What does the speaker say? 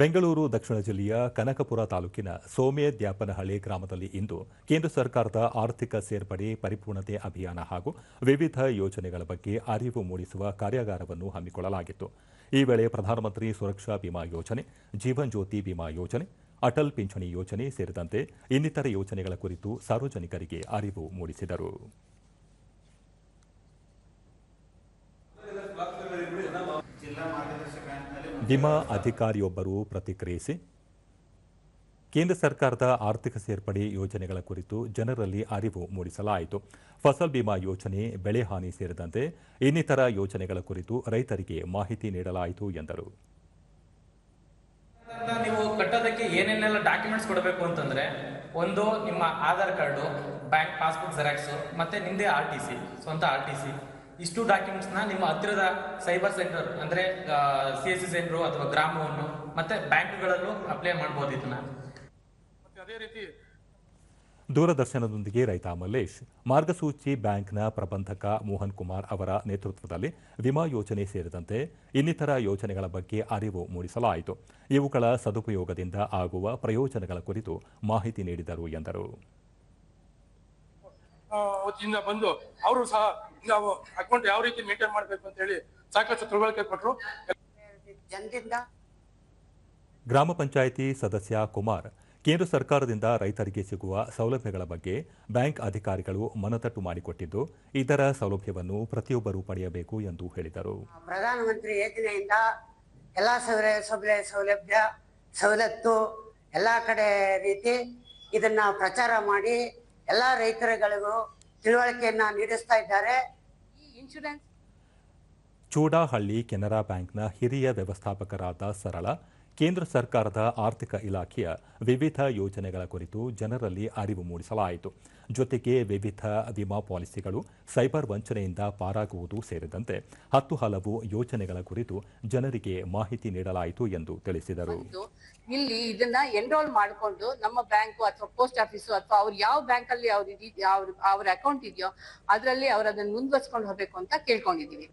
ಬೆಂಗಳೂರು, ದಕ್ಷಿಣ ಜಿಲ್ಲೆಯ ಕನಕಪುರ ತಾಲೂಕಿನ ಸೋಮೇದ್ಯಾಪನಹಳ್ಳಿ ಗ್ರಾಮದಲ್ಲಿ ಇಂದು ಕೇಂದ್ರ ಸರ್ಕಾರದ ಆರ್ಥಿಕ ಸೇರ್ಪಡೆ, ಪರಿಪೂರ್ಣತೆ ಅಭಿಯಾನ ಹಾಗೂ ವಿವಿಧ ಯೋಜನೆಗಳ ಬಗ್ಗೆ ಅರಿವು ಮೂಡಿಸುವ ಕಾರ್ಯಾಗಾರವನ್ನು ಹಮ್ಮಿಕೊಳ್ಳಲಾಗಿತ್ತು. ಈ ವೇಳೆ ಪ್ರಧಾನಮಂತ್ರಿ ಸುರಕ್ಷಾ ಬಿಮಾ ಯೋಜನೆ, ಜೀವನ್ ಜ್ಯೋತಿ ಬಿಮಾ ಯೋಜನೆ, ಅಟಲ್ ಪಿಂಚಣಿ ಯೋಜನೆ ಸೇರಿದಂತೆ ಇನ್ನಿತರ ಯೋಜನೆಗಳ ಕುರಿತು ಸಾರ್ವಜನಿಕರಿಗೆ ಅರಿವು ಮೂಡಿಸಿದರು. ವಿಮಾ ಅಧಿಕಾರಿಯೊಬ್ಬರು ಪ್ರತಿಕ್ರಿಯಿಸಿ, ಕೇಂದ್ರ ಸರ್ಕಾರದ ಆರ್ಥಿಕ ಸೇರ್ಪಡೆ ಯೋಜನೆಗಳ ಕುರಿತು ಜನರಲ್ಲಿ ಅರಿವು ಮೂಡಿಸಲಾಯಿತು. ಫಸಲ್ ಬಿಮಾ ಯೋಜನೆ, ಬೆಳೆ ಹಾನಿ ಸೇರಿದಂತೆ ಇನ್ನಿತರ ಯೋಜನೆಗಳ ಕುರಿತು ರೈತರಿಗೆ ಮಾಹಿತಿ ನೀಡಲಾಯಿತು ಎಂದರು. ನೀವು ಕಟ್ಟೋದಕ್ಕೆ ಏನೇನೆಲ್ಲ ಡಾಕ್ಯುಮೆಂಟ್ಸ್ ಕೊಡಬೇಕು ಅಂತಂದ್ರೆ, ಒಂದು ನಿಮ್ಮ Aadhaar card, bank passbook xerox, ಮತ್ತೆ ನಿಮ್ದೇ ಆರ್ ಟಿ ಸಿ, ಸ್ವಂತ ಆರ್ ಟಿ ಸಿ. ಇಷ್ಟು ಡಾಕ್ಯುಮೆಂಟ್ಸ್ನ ನಿಮ್ಮ ಹತ್ತಿರದ ಸೈಬರ್ ಸೆಂಟರ್ ಅಂದ್ರೆ ಸಿ ಎಸ್ ಸಿ ಸೆಂಟ್ರು ಅಥವಾ ಗ್ರಾಮವನ್ನು ಮತ್ತೆ ಬ್ಯಾಂಕ್ಗಳಲ್ಲೂ ಅಪ್ಲೈ ಮಾಡ್ಬೋದು ಇದನ್ನ. ಮತ್ತೆ ಅದೇ ರೀತಿ ದೂರದರ್ಶನದೊಂದಿಗೆ ರೈತ ಮಲ್ಲೇಶ್ ಮಾರ್ಗಸೂಚಿ ಬ್ಯಾಂಕ್ನ ಪ್ರಬಂಧಕ ಮೋಹನ್ ಕುಮಾರ್ ಅವರ ನೇತೃತ್ವದಲ್ಲಿ ವಿಮಾ ಯೋಜನೆ ಸೇರಿದಂತೆ ಇನ್ನಿತರ ಯೋಜನೆಗಳ ಬಗ್ಗೆ ಅರಿವು ಮೂಡಿಸಲಾಯಿತು. ಇವುಗಳ ಸದುಪಯೋಗದಿಂದ ಆಗುವ ಪ್ರಯೋಜನಗಳ ಕುರಿತು ಮಾಹಿತಿ ನೀಡಿದರು ಎಂದರು. ವತಿಯಿಂದ ಬಂದು ಅವರು ಸಹ ನಾವು ಅಕೌಂಟ್ ಯಾವ ರೀತಿ ಮೇಂಟೈನ್ ಮಾಡಬೇಕು ಅಂತ ಹೇಳಿ ಸಾಕಷ್ಟು ತಿಳುವಳಿಕೆ ಕೊಟ್ಟರು ಜನರಿಂದ ಗ್ರಾಮ ಪಂಚಾಯಿತಿ ಸದಸ್ಯ ಕುಮಾರ್ ಕೇಂದ್ರ ಸರ್ಕಾರದಿಂದ ರೈತರಿಗೆ ಸಿಗುವ ಸೌಲಭ್ಯಗಳ ಬಗ್ಗೆ ಬ್ಯಾಂಕ್ ಅಧಿಕಾರಿಗಳು ಮನತಟ್ಟು ಮಾಡಿಕೊಟ್ಟಿದ್ದು ಇದರ ಸೌಲಭ್ಯವನ್ನು ಪ್ರತಿಯೊಬ್ಬರೂ ಪಡೆಯಬೇಕು ಎಂದು ಹೇಳಿದರು. ಪ್ರಧಾನಮಂತ್ರಿ ಯೋಜನೆಯಿಂದ ಎಲ್ಲ ಸೌಲಭ್ಯ ಸೌಲಭ್ಯ ಸೌಲಭ್ಯ ಸವಲತ್ತು ಎಲ್ಲ ಕಡೆ ರೀತಿ ಇದನ್ನ ಪ್ರಚಾರ ಮಾಡಿ ಎಲ್ಲಾ ರೈತರುಗಳಿಗೂ ತಿಳುವಳಿಕೆಯನ್ನ ನೀಡಿಸ್ತಾ ಇದ್ದಾರೆ. ಈ ಇನ್ಶೂರೆನ್ಸ್ ಚೂಡಾಹಳ್ಳಿ ಕೆನರಾ ಬ್ಯಾಂಕ್ನ ಹಿರಿಯ ವ್ಯವಸ್ಥಾಪಕರಾದ ಸರಳ ಕೇಂದ್ರ ಸರ್ಕಾರದ ಆರ್ಥಿಕ ಇಲಾಖೆಯ ವಿವಿಧ ಯೋಜನೆಗಳ ಕುರಿತು ಜನರಲ್ಲಿ ಅರಿವು ಮೂಡಿಸಲಾಯಿತು. ಜೊತೆಗೆ ವಿವಿಧ ವಿಮಾ ಪಾಲಿಸಿಗಳು ಸೈಬರ್ ವಂಚನೆಯಿಂದ ಪಾರಾಗುವುದು ಸೇರಿದಂತೆ ಹತ್ತು ಹಲವು ಯೋಜನೆಗಳ ಕುರಿತು ಜನರಿಗೆ ಮಾಹಿತಿ ನೀಡಲಾಯಿತು ಎಂದು ತಿಳಿಸಿದರು. ಇಲ್ಲಿ ಇದನ್ನ ಎನ್ರೋಲ್ ಮಾಡ್ಕೊಂಡು ನಮ್ಮ ಬ್ಯಾಂಕು ಅಥವಾ ಪೋಸ್ಟ್ ಆಫೀಸು ಅಥವಾ ಅವ್ರು ಯಾವ ಬ್ಯಾಂಕ್ ಅಲ್ಲಿ ಅವ್ರ ಅವ್ರ ಅಕೌಂಟ್ ಇದೆಯೋ ಅದರಲ್ಲಿ ಅವ್ರ ಅದನ್ನ ಮುಂದುವರ್ಸ್ಕೊಂಡು ಹೋಗಬೇಕು ಅಂತ ಕೇಳ್ಕೊಂಡಿದೀವಿ.